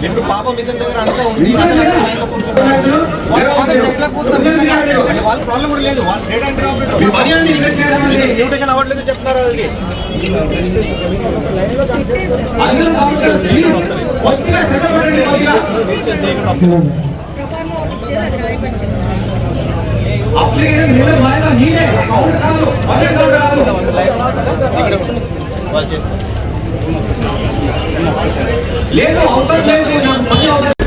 ఇప్పుడు పాపం ఇతని దగ్గర అంతా ఉంది. వాళ్ళ ప్రాబ్లం కూడా లేదు వాళ్ళు ఎంట్రీ ఆపరేటర్ మ్యూటేషన్ అవ్వట్లేదు చెప్తున్నారు వాళ్ళకి ఉంటుంది. వాళ్ళు చేస్తారు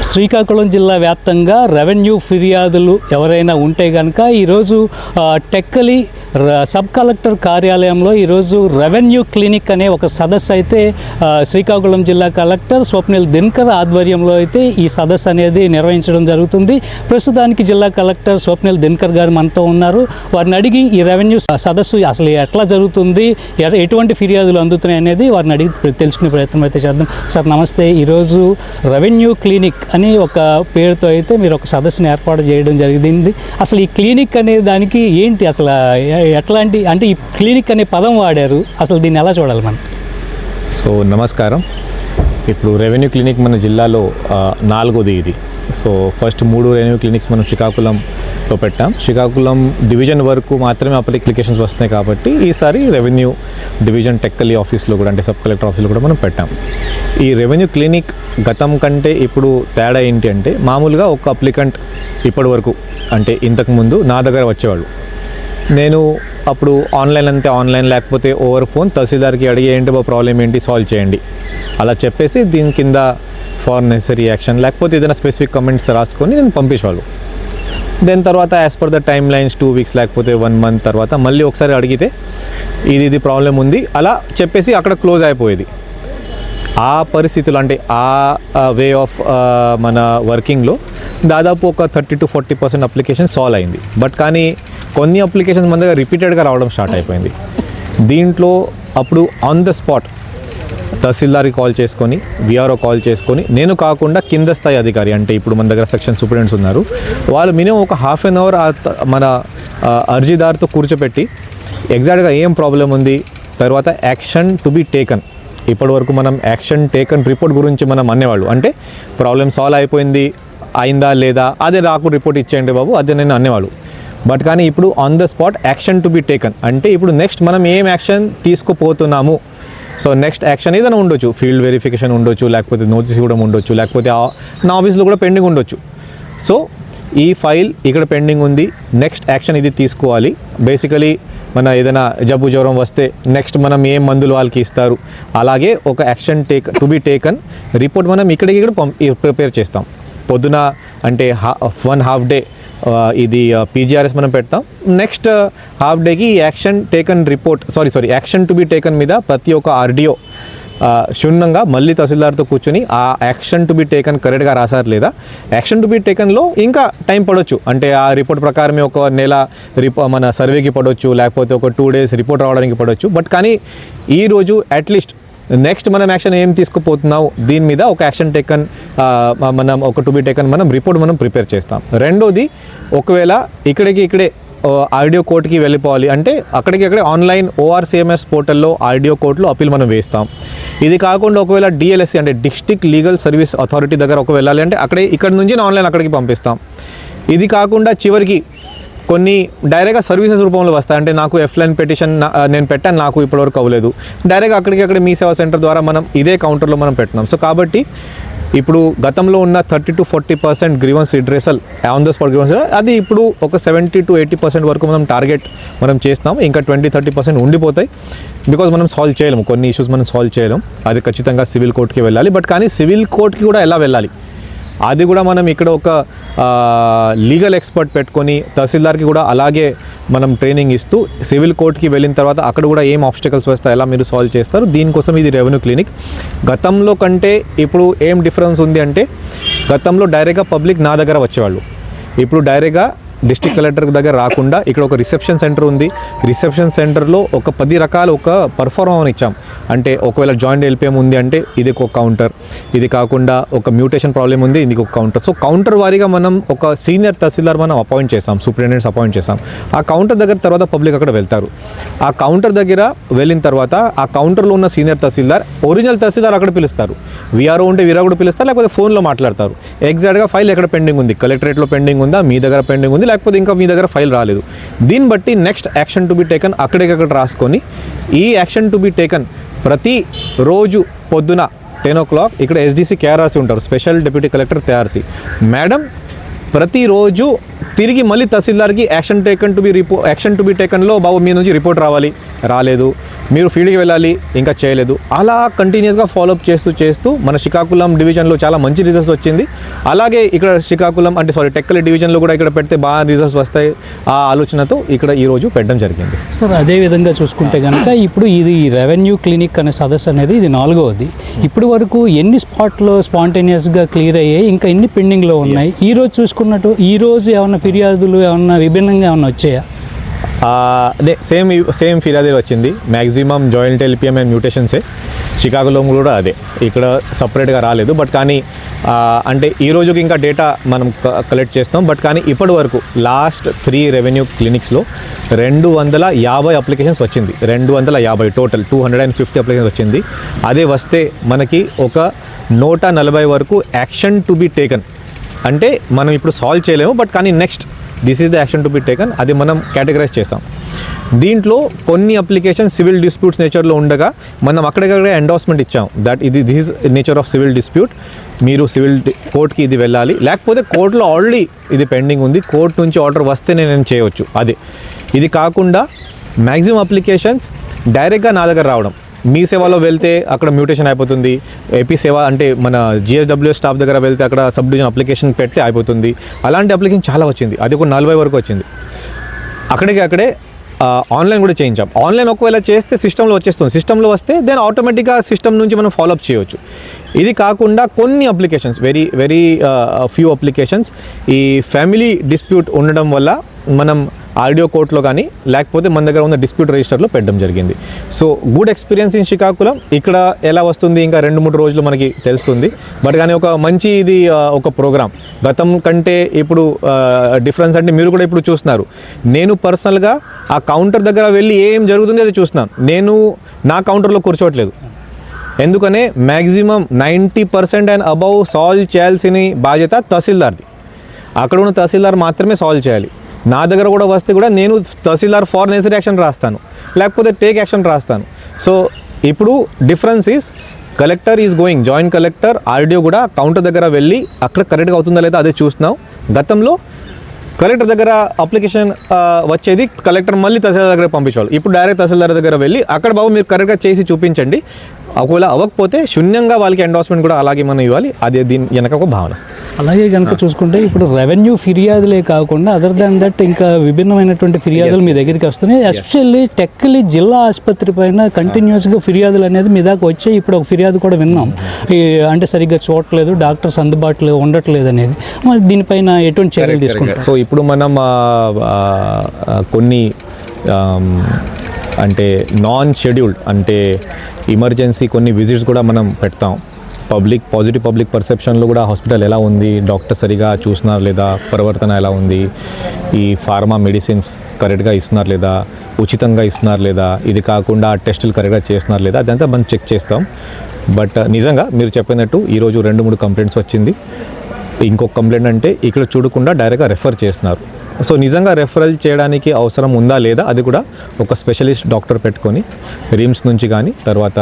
శ్రీకాకుళం జిల్లా వ్యాప్తంగా రెవెన్యూ ఫిర్యాదులు ఎవరైనా ఉంటే కనుక ఈరోజు టెక్కలి సబ్ కలెక్టర్ కార్యాలయంలో ఈరోజు రెవెన్యూ క్లినిక్ అనే ఒక సదస్సు అయితే శ్రీకాకుళం జిల్లా కలెక్టర్ స్వప్నిల్ దినకర్ ఆధ్వర్యంలో అయితే ఈ సదస్సు అనేది నిర్వహించడం జరుగుతుంది. ప్రస్తుతానికి జిల్లా కలెక్టర్ స్వప్నిల్ దినకర్ గారు మనతో ఉన్నారు. వారిని అడిగి ఈ రెవెన్యూ స- సదస్సు అసలు ఎట్లా జరుగుతుంది ఎటువంటి ఫిర్యాదులు అందుతున్నాయి అనేది వారిని అడిగి తెలుసుకునే ప్రయత్నం అయితే చేద్దాం. సార్ నమస్తే. ఈరోజు రెవెన్యూ క్లినిక్ అని ఒక పేరుతో అయితే మీరు ఒక సదస్సుని ఏర్పాటు చేయడం జరిగింది. అసలు ఈ క్లినిక్ అనే దానికి ఏంటి అసలు ఎట్లాంటి అంటే ఈ క్లినిక్ అనే పదం వాడారు. అసలు దీన్ని ఎలా చూడాలి మనం? సో నమస్కారం. ఇప్పుడు రెవెన్యూ క్లినిక్ మన జిల్లాలో నాలుగోది ఇది. సో ఫస్ట్ మూడు రెవెన్యూ క్లినిక్స్ మనం శ్రీకాకుళంలో పెట్టాం. శ్రీకాకుళం డివిజన్ వరకు మాత్రమే అప్లికేషన్స్ వస్తున్నాయి కాబట్టి ఈసారి రెవెన్యూ డివిజన్ టెక్కలి ఆఫీస్లో కూడా అంటే సబ్ కలెక్టర్ ఆఫీస్లో కూడా మనం పెట్టాం. ఈ రెవెన్యూ క్లినిక్ గతం కంటే ఇప్పుడు తేడా ఏంటి అంటే మామూలుగా ఒక అప్లికెంట్ ఇప్పటి వరకు అంటే ఇంతకుముందు నా దగ్గర వచ్చేవాళ్ళు. నేను అప్పుడు ఆన్లైన్ అంతే ఆన్లైన్ లేకపోతే ఓవర్ ఫోన్. తహసీల్దార్కి అడిగి ఏంటి మా ప్రాబ్లం ఏంటి సాల్వ్ చేయండి. అలా చెప్పేసి దీని కింద ఫార్ నెసరీ యాక్షన్ లేకపోతే ఏదైనా స్పెసిఫిక్ కమెంట్స్ రాసుకొని నేను పంపించేవాళ్ళు. దెన్ తర్వాత as per the timelines two weeks లేకపోతే వన్ మంత్ తర్వాత మళ్ళీ ఒకసారి అడిగితే ఇది ఇది ప్రాబ్లం ఉంది. అలా చెప్పేసి అక్కడ క్లోజ్ అయిపోయేది. ఆ పరిస్థితులు అంటే ఆ వే ఆఫ్ మన వర్కింగ్లో దాదాపు ఒక thirty to forty percent application solve అయింది. బట్ కానీ కొన్ని అప్లికేషన్స్ మన దగ్గర రిపీటెడ్గా రావడం స్టార్ట్ అయిపోయింది. దీంట్లో అప్పుడు ఆన్ ద స్పాట్ తహసీల్దార్కి కాల్ చేసుకొని విఆర్ఓ కాల్ చేసుకొని నేను కాకుండా కింద స్థాయి అధికారి అంటే ఇప్పుడు మన దగ్గర సెక్షన్ సూపరింటెండెంట్స్ ఉన్నారు. వాళ్ళు మినిమం ఒక హాఫ్ అన్ అవర్ మన ఆ, అర్జీదారుతో కూర్చోపెట్టి ఎగ్జాక్ట్గా ఏం ప్రాబ్లం ఉంది తర్వాత యాక్షన్ టు బి టేకన్ ఇప్పటి వరకు మనం యాక్షన్ టేకన్ రిపోర్ట్ గురించి మనం అనేవాళ్ళు అంటే ప్రాబ్లం సాల్వ్ అయిపోయింది అయిందా లేదా అదే నాకు రిపోర్ట్ ఇచ్చేయండి బాబు అదే నేను అనేవాళ్ళు బట్ కానీ ఇప్పుడు on the spot action to be taken అంటే ఇప్పుడు నెక్స్ట్ మనం ఏం యాక్షన్ తీసుకుపోతున్నాము? సో నెక్స్ట్ యాక్షన్ ఏదైనా ఉండొచ్చు. ఫీల్డ్ వెరిఫికేషన్ ఉండొచ్చు లేకపోతే నోటీస్ ఇవ్వడం ఉండొచ్చు లేకపోతే నా ఆఫీస్లో కూడా పెండింగ్ ఉండొచ్చు. సో ఈ ఫైల్ ఇక్కడ పెండింగ్ ఉంది. నెక్స్ట్ యాక్షన్ ఇది తీసుకోవాలి. బేసికలీ మన ఏదైనా జబ్బు జ్వరం వస్తే నెక్స్ట్ మనం ఏం మందులు వాళ్ళకి ఇస్తారు? అలాగే ఒక action take to be taken report మనం ఇక్కడికి ఇక్కడ పంప్ ప్రిపేర్ చేస్తాం. పొద్దున అంటే హా వన్ హాఫ్ డే ఇది పీజీఆర్ఎస్ మనం పెడతాం. నెక్స్ట్ హాఫ్ డేకి action taken report sorry sorry action to be taken మీద ప్రతి ఒక్క ఆర్డియో క్షుణ్ణంగా మళ్ళీ తహసీల్దార్తో కూర్చొని ఆ యాక్షన్ టు బి టేకన్ కరెక్ట్గా రాశారు లేదా? యాక్షన్ టు బి టేకన్లో ఇంకా టైం పడవచ్చు అంటే ఆ రిపోర్ట్ ప్రకారమే ఒక నెల రిపో మన సర్వేకి పడవచ్చు లేకపోతే ఒక టూ డేస్ రిపోర్ట్ రావడానికి పడవచ్చు బట్ కానీ ఈరోజు అట్లీస్ట్ నెక్స్ట్ మనం యాక్షన్ ఏం తీసుకుపోతున్నావు? దీని మీద ఒక యాక్షన్ టేకన్ మనం ఒక టు బి టేకన్ మనం రిపోర్ట్ మనం ప్రిపేర్ చేస్తాం. రెండోది ఒకవేళ ఇక్కడికి ఇక్కడే ఆడియో కోర్టుకి వెళ్ళిపోవాలి అంటే అక్కడికి అక్కడే ఆన్లైన్ ఓఆర్సీఎంఎస్ పోర్టల్లో ఆడియో కోర్టులో అప్పీల్ మనం వేస్తాం. ఇది కాకుండా ఒకవేళ డిఎల్ఎస్సి అంటే డిస్టిక్ లీగల్ సర్వీస్ అథారిటీ దగ్గర ఒక వెళ్ళాలి అంటే అక్కడే ఇక్కడ నుంచి ఆన్లైన్ అక్కడికి పంపిస్తాం. ఇది కాకుండా చివరికి కొన్ని డైరెక్ట్గా సర్వీసెస్ రూపంలో వస్తాయి. అంటే నాకు ఎఫ్లైన్ పెటిషన్ నేను పెట్టాను నాకు ఇప్పటివరకు అవ్వలేదు. డైరెక్ట్గా అక్కడికి అక్కడ మీ సేవా సెంటర్ ద్వారా మనం ఇదే కౌంటర్లో మనం పెట్టినాం సో కాబట్టి ఇప్పుడు గతంలో ఉన్న thirty to forty percent grievance redressal on the spot grievance అది ఇప్పుడు ఒక సెవెంటీ టు ఎయిటీ పర్సెంట్ వరకు మనం టార్గెట్ మనం చేస్తాం ఇంకా ట్వంటీ థర్టీ పర్సెంట్ ఉండిపోతాయి. బికాజ్ మనం సాల్వ్ చేయలేము. కొన్ని ఇష్యూస్ మనం సాల్వ్ చేయలేం అది ఖచ్చితంగా సివిల్ కోర్టుకి వెళ్ళాలి. బట్ కానీ సివిల్ కోర్టుకి కూడా ఎలా వెళ్ళాలి? అది కూడా మనం ఇక్కడ ఒక లీగల్ ఎక్స్పర్ట్ పెట్టుకొని తహసీల్దార్కి కూడా అలాగే మనం ట్రైనింగ్ ఇస్తూ సివిల్ కోర్ట్కి వెళ్ళిన తర్వాత అక్కడ కూడా ఏం ఆబ్స్టికల్స్ వస్తాయి ఎలా మీరు సాల్వ్ చేస్తారు. దీనికోసం ఇది రెవెన్యూ క్లినిక్ గతంలో కంటే ఇప్పుడు ఏం డిఫరెన్స్ ఉంది అంటే గతంలో డైరెక్ట్గా పబ్లిక్ నా దగ్గర వచ్చేవాళ్ళు. ఇప్పుడు డైరెక్ట్గా డిస్ట్రిక్ట్ కలెక్టర్ దగ్గర రాకుండా ఇక్కడ ఒక రిసెప్షన్ సెంటర్ ఉంది. రిసెప్షన్ సెంటర్లో ఒక పది రకాల ఒక పర్ఫార్మ్ ఇచ్చాం. అంటే ఒకవేళ జాయింట్ ఎల్పిఎం ఉంది అంటే ఇది ఒక కౌంటర్ ఇది కాకుండా ఒక మ్యూటేషన్ ప్రాబ్లం ఉంది ఇది ఒక కౌంటర్ సో కౌంటర్ వారీగా మనం ఒక సీనియర్ తహసీల్దార్ మనం అపాయింట్ చేసాం సూపరింటెండెంట్స్ అపాయింట్ చేసాం ఆ కౌంటర్ దగ్గర తర్వాత పబ్లిక్ అక్కడ వెళ్తారు. ఆ కౌంటర్ దగ్గర వెళ్ళిన తర్వాత ఆ కౌంటర్లో ఉన్న సీనియర్ తహసీల్దార్ ఒరిజినల్ తహసీల్దార్ అక్కడ పిలుస్తారు. వీఆర్ఓ ఉంటే వీఆర్ఓ కూడా పిలుస్తారు లేకపోతే ఫోన్లో మాట్లాడతారు. ఎగ్జాక్ట్గా ఫైల్ ఎక్కడ పెండింగ్ ఉంది? కలెక్టరేట్లో పెండింగ్ ఉందా? మీ దగ్గర పెండింగ్ ఉంది? లేకపోతే ఇంకా మీ దగ్గర ఫైల్ రాలేదు. దీన్ని బట్టి next action to be taken అక్కడికక్కడ రాసుకొని ఈ యాక్షన్ టు బి టేకన్ ప్రతి రోజు పొద్దున టెన్ ఓ క్లాక్ ఇక్కడ ఎస్డీసీ కేఆర్ఆర్సీ ఉంటారు. Special deputy collector KRC madam ప్రతిరోజు తిరిగి మళ్ళీ తహసీల్దార్కి యాక్షన్ టేకన్ టు బి రిపో యాక్షన్ టు బి టేకన్లో బాబు మీ నుంచి రిపోర్ట్ రావాలి. రాలేదు. మీరు ఫీల్డ్కి వెళ్ళాలి ఇంకా చేయలేదు. అలా కంటిన్యూస్గా ఫాలోఅప్ చేస్తూ చేస్తూ మన శ్రీకాకుళం డివిజన్లో చాలా మంచి రిజల్ట్స్ వచ్చింది. అలాగే ఇక్కడ శ్రీకాకుళం అంటే సారీ టెక్కలి డివిజన్లో కూడా ఇక్కడ పెడితే బాగా రిజల్ట్స్ వస్తాయి ఆ ఆలోచనతో ఇక్కడ ఈరోజు పెట్టడం జరిగింది. సార్ అదే విధంగా చూసుకుంటే కనుక ఇప్పుడు ఇది రెవెన్యూ క్లినిక్ అనే సదస్సు అనేది ఇది నాలుగవది. ఇప్పుడు వరకు ఎన్ని స్పాట్లో స్పాంటేనియస్గా క్లియర్ అయ్యాయి ఇంకా ఎన్ని పెండింగ్లో ఉన్నాయి? ఈ రోజు అనుకున్నట్టు ఈ రోజు ఏమన్నా ఫిర్యాదులు ఏమన్నా విభిన్నంగా ఏమన్నా వచ్చాయా? అదే సేమ్ సేమ్ ఫిర్యాదు వచ్చింది. మ్యాక్సిమం జాయింట్ ఎల్పిఎం అండ్ మ్యూటేషన్సే షికాగోలో కూడా అదే. ఇక్కడ సపరేట్గా రాలేదు. బట్ కానీ అంటే ఈ రోజుకి ఇంకా డేటా మనం కలెక్ట్ చేస్తాం. బట్ కానీ ఇప్పటి వరకు లాస్ట్ త్రీ రెవెన్యూ క్లినిక్స్లో రెండు వందల యాభై అప్లికేషన్స్ వచ్చింది. రెండు వందల యాభై total two hundred and fifty applications వచ్చింది. అదే వస్తే మనకి ఒక నూట నలభై వరకు యాక్షన్ టు బి టేకన్ అంటే మనం ఇప్పుడు సాల్వ్ చేయలేము బట్ కానీ next this is the action to be taken అది మనం కేటగరైజ్ చేసాం. దీంట్లో కొన్ని అప్లికేషన్ సివిల్ డిస్ప్యూట్స్ నేచర్లో ఉండగా మనం అక్కడికక్కడే ఎండోర్స్మెంట్ ఇచ్చాం. దట్ ఇది this nature of civil dispute మీరు సివిల్ కోర్ట్కి ఇది వెళ్ళాలి. లేకపోతే కోర్టులో ఆల్రెడీ ఇది పెండింగ్ ఉంది. కోర్టు నుంచి ఆర్డర్ వస్తేనే నేను చేయవచ్చు అది. ఇది కాకుండా మ్యాక్సిమం అప్లికేషన్స్ డైరెక్ట్గా నా దగ్గర రావడం. మీ సేవలో వెళ్తే అక్కడ మ్యూటేషన్ అయిపోతుంది. ఏపీ సేవ అంటే మన జిఎస్డబ్ల్యూ స్టాఫ్ దగ్గర వెళ్తే అక్కడ సబ్ డివిజన్ అప్లికేషన్ పెడితే అయిపోతుంది. అలాంటి అప్లికేషన్ చాలా వచ్చింది. అది ఒక నలభై వరకు వచ్చింది. అక్కడికి అక్కడే ఆన్లైన్ కూడా చేయించాం. ఆన్లైన్ ఒకవేళ చేస్తే సిస్టంలో వచ్చేస్తుంది. సిస్టంలో వస్తే దెన్ ఆటోమేటిక్గా సిస్టమ్ నుంచి మనం ఫాలోఅప్ చేయవచ్చు ఇది కాకుండా కొన్ని applications very very few applications ఈ ఫ్యామిలీ డిస్ప్యూట్ ఉండడం వల్ల మనం ఆడియో కోర్టులో కానీ లేకపోతే మన దగ్గర ఉన్న డిస్ప్యూట్ రిజిస్టర్లో పెట్టడం జరిగింది. So good experience in Srikakulam ఇక్కడ ఎలా వస్తుంది? ఇంకా రెండు మూడు రోజులు మనకి తెలుస్తుంది. బట్ కానీ ఒక మంచి ఇది ఒక ప్రోగ్రామ్ గతం కంటే ఇప్పుడు డిఫరెన్స్ అంటే మీరు కూడా ఇప్పుడు చూస్తున్నారు. నేను పర్సనల్గా ఆ కౌంటర్ దగ్గర వెళ్ళి ఏం జరుగుతుంది అది చూస్తున్నాను. నేను నా కౌంటర్లో కూర్చోవట్లేదు. ఎందుకనే maximum ninety percent and above solve చేయాల్సిన బాధ్యత తహసీల్దార్ది. అక్కడ ఉన్న తహసీల్దార్ మాత్రమే సాల్వ్ చేయాలి. నా దగ్గర కూడా వస్తే కూడా నేను తహసీల్దార్ ఫార్ నెసరీ యాక్షన్ రాస్తాను. లేకపోతే టేక్ యాక్షన్ రాస్తాను. సో ఇప్పుడు difference is collector is going joint collector RDO కూడా కౌంటర్ దగ్గర వెళ్ళి అక్కడ కరెక్ట్గా అవుతుందా లేదా అదే చూస్తున్నాం. గతంలో కలెక్టర్ దగ్గర అప్లికేషన్ వచ్చేది కలెక్టర్ మళ్ళీ తహసీల్దార్ దగ్గర పంపించేవాళ్ళు. ఇప్పుడు డైరెక్ట్ తహసీల్దార్ దగ్గర వెళ్ళి అక్కడ బాబు మీరు కరెక్ట్గా చేసి చూపించండి. ఒకవేళ అవ్వకపోతే శూన్యంగా వాళ్ళకి ఎండార్స్మెంట్ కూడా అలాగే మనం ఇవ్వాలి. అదే దీని వెనక ఒక భావన. అలాగే కనుక చూసుకుంటే ఇప్పుడు రెవెన్యూ ఫిర్యాదులే కాకుండా అదర్ దాన్ దట్ ఇంకా విభిన్నమైనటువంటి ఫిర్యాదులు మీ దగ్గరికి వస్తున్నాయి. ఎస్పెషల్లీ టెక్కలి జిల్లా ఆసుపత్రి పైన కంటిన్యూస్గా ఫిర్యాదులు అనేది మీ దాకా వచ్చాయి. ఇప్పుడు ఒక ఫిర్యాదు కూడా విన్నాం. అంటే సరిగ్గా చూడట్లేదు డాక్టర్స్ అందుబాటులో ఉండట్లేదు అనేది. మరి దీనిపైన ఎటువంటి చర్యలు తీసుకుంటారు? సో ఇప్పుడు మనం కొన్ని అంటే నాన్ షెడ్యూల్డ్ అంటే ఎమర్జెన్సీ కొన్ని విజిట్స్ కూడా మనం పెడతాం. పబ్లిక్ పాజిటివ్ పబ్లిక్ పర్సెప్షన్లో కూడా హాస్పిటల్ ఎలా ఉంది డాక్టర్ సరిగా చూస్తున్నారు లేదా ప్రవర్తన ఎలా ఉంది ఈ ఫార్మా మెడిసిన్స్ కరెక్ట్గా ఇస్తున్నారు లేదా ఉచితంగా ఇస్తున్నారు లేదా ఇది కాకుండా టెస్టులు కరెక్ట్గా చేస్తున్నారు లేదా అదంతా మనం చెక్ చేస్తాం. బట్ uh, నిజంగా మీరు చెప్పినట్టు ఈరోజు రెండు మూడు కంప్లైంట్స్ వచ్చింది. ఇంకొక కంప్లైంట్ అంటే ఇక్కడ చూడకుండా డైరెక్ట్గా రెఫర్ చేస్తున్నారు. సో నిజంగా రెఫరల్ చేయడానికి అవసరం ఉందా లేదా అది కూడా ఒక స్పెషలిస్ట్ డాక్టర్ పెట్టుకొని రిమ్స్ నుంచి కానీ తర్వాత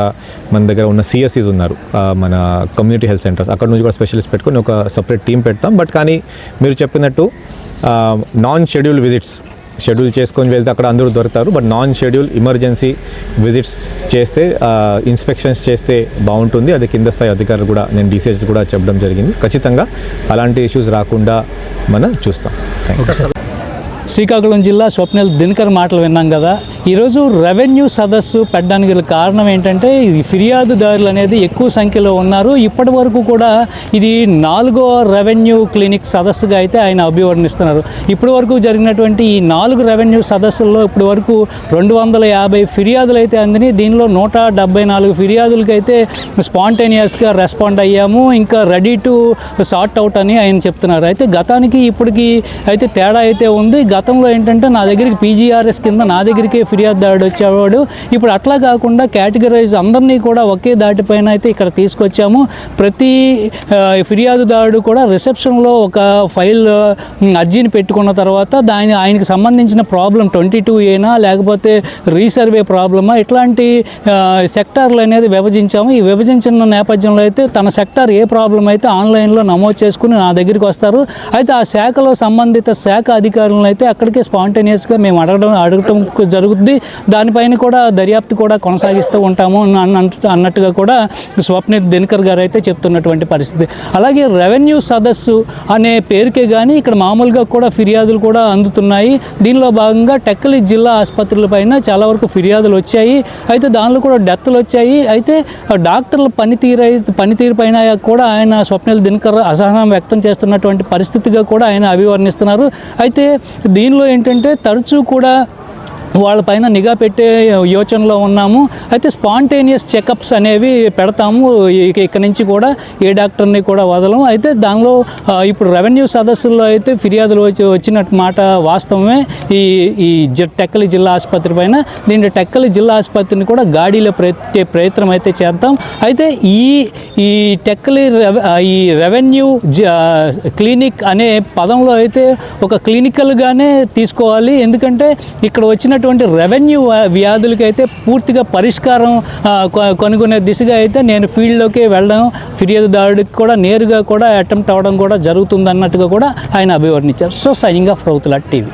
మన దగ్గర ఉన్న సిఎస్సీస్ ఉన్నారు మన కమ్యూనిటీ హెల్త్ సెంటర్స్ అక్కడ నుంచి కూడా స్పెషలిస్ట్ పెట్టుకొని ఒక సపరేట్ టీం పెడతాం. బట్ కానీ మీరు చెప్పినట్టు నాన్ షెడ్యూల్ విజిట్స్ షెడ్యూల్ చేసుకొని వెళ్తే అక్కడ అందరూ దొరుకుతారు. But non schedule emergency visits చేస్తే ఇన్స్పెక్షన్స్ చేస్తే బాగుంటుంది. అది కింద స్థాయి అధికారులు కూడా నేను డీసీఎస్ కూడా చెప్పడం జరిగింది. ఖచ్చితంగా అలాంటి ఇష్యూస్ రాకుండా మనం చూస్తాం. థ్యాంక్ యూ శ్రీకాకుళం జిల్లా స్వప్నిల్ దినకర్ మాటలు విన్నాం కదా. ఈరోజు రెవెన్యూ సదస్సు పెట్టడానికి గల కారణం ఏంటంటే ఈ ఫిర్యాదుదారులు అనేది ఎక్కువ సంఖ్యలో ఉన్నారు. ఇప్పటి వరకు కూడా ఇది నాలుగో రెవెన్యూ క్లినిక్ సదస్సుగా అయితే ఆయన అభివర్ణిస్తున్నారు. ఇప్పటి వరకు జరిగినటువంటి ఈ నాలుగు రెవెన్యూ సదస్సుల్లో ఇప్పటి వరకు రెండు వందల యాభై ఫిర్యాదులు అయితే అందినాయి. దీనిలో నూట డెబ్బై నాలుగు ఫిర్యాదులకి అయితే స్పాంటేనియస్గా రెస్పాండ్ అయ్యాము. ఇంకా రెడీ టు సార్ట్ అవుట్ అని ఆయన చెప్తున్నారు. అయితే గతానికి ఇప్పటికి అయితే తేడా అయితే ఉంది. గత గతంలో ఏంటంటే నా దగ్గరికి పీజీఆర్ఎస్ కింద నా దగ్గరికే ఫిర్యాదుదారుడు వచ్చేవాడు. ఇప్పుడు అట్లా కాకుండా కేటగిరైజ్ అందరినీ కూడా ఒకే దాటిపైన అయితే ఇక్కడ తీసుకొచ్చాము. ప్రతి ఫిర్యాదుదారుడు కూడా రిసెప్షన్లో ఒక ఫైల్ అర్జీని పెట్టుకున్న తర్వాత దాని ఆయనకి సంబంధించిన ప్రాబ్లం ట్వంటీ టూ ఏనా లేకపోతే రీసర్వే ప్రాబ్లమా ఇట్లాంటి సెక్టార్లు అనేది విభజించాము. ఈ విభజించిన నేపథ్యంలో అయితే తన సెక్టార్ ఏ ప్రాబ్లం అయితే ఆన్లైన్లో నమోదు చేసుకుని నా దగ్గరికి వస్తారు. అయితే ఆ శాఖలో సంబంధిత శాఖ అధికారులను అయితే అక్కడికే స్పాంటేనియస్గా మేము అడగడం అడగటం జరుగుతుంది దానిపైన కూడా దర్యాప్తు కూడా కొనసాగిస్తూ ఉంటాము అన్నట్టుగా కూడా స్వప్న దినకర్ గారు అయితే చెప్తున్నటువంటి పరిస్థితి. అలాగే రెవెన్యూ సదస్సు అనే పేరుకే కానీ ఇక్కడ మామూలుగా కూడా ఫిర్యాదులు కూడా అందుతున్నాయి. దీనిలో భాగంగా టెక్కలి జిల్లా ఆసుపత్రులపైన చాలా వరకు ఫిర్యాదులు వచ్చాయి. అయితే దానిలో కూడా డెత్లు వచ్చాయి. అయితే డాక్టర్ల పనితీరు అయితే పనితీరు పైన కూడా ఆయన స్వప్నిల్ దినకర్ అసహనం వ్యక్తం చేస్తున్నటువంటి పరిస్థితిగా కూడా ఆయన అభివర్ణిస్తున్నారు. అయితే దీనిలో ఏంటంటే తరచూ కూడా వాళ్ళపైన నిఘా పెట్టే యోచనలో ఉన్నాము. అయితే స్పాంటేనియస్ చెకప్స్ అనేవి పెడతాము. ఇక్కడ నుంచి కూడా ఏ డాక్టర్ని కూడా వదలము. అయితే దానిలో ఇప్పుడు రెవెన్యూ సదస్సుల్లో అయితే ఫిర్యాదులు వచ్చి వచ్చినట్టు మాట వాస్తవమే. ఈ ఈ జ- టెక్కలి జిల్లా ఆసుపత్రి పైన దీంట్లో టెక్కలి జిల్లా ఆసుపత్రిని కూడా గాడిలో పెట్టే ప్రయత్నం అయితే చేద్దాం. అయితే ఈ ఈ టెక్కలి ఈ రెవెన్యూ జ- క్లినిక్ అనే పదంలో అయితే ఒక క్లినికల్గానే తీసుకోవాలి. ఎందుకంటే ఇక్కడ వచ్చిన ఉన్నటువంటి రెవెన్యూ వ్యాధులకి అయితే పూర్తిగా పరిష్కారం కనుగొనే దిశగా అయితే నేను ఫీల్డ్లోకి వెళ్ళడం ఫిర్యాదుదారుడికి కూడా నేరుగా కూడా అటెంప్ట్ అవ్వడం కూడా జరుగుతుంది అన్నట్టుగా కూడా ఆయన అభివర్ణించారు. So signing off Rauthula TV.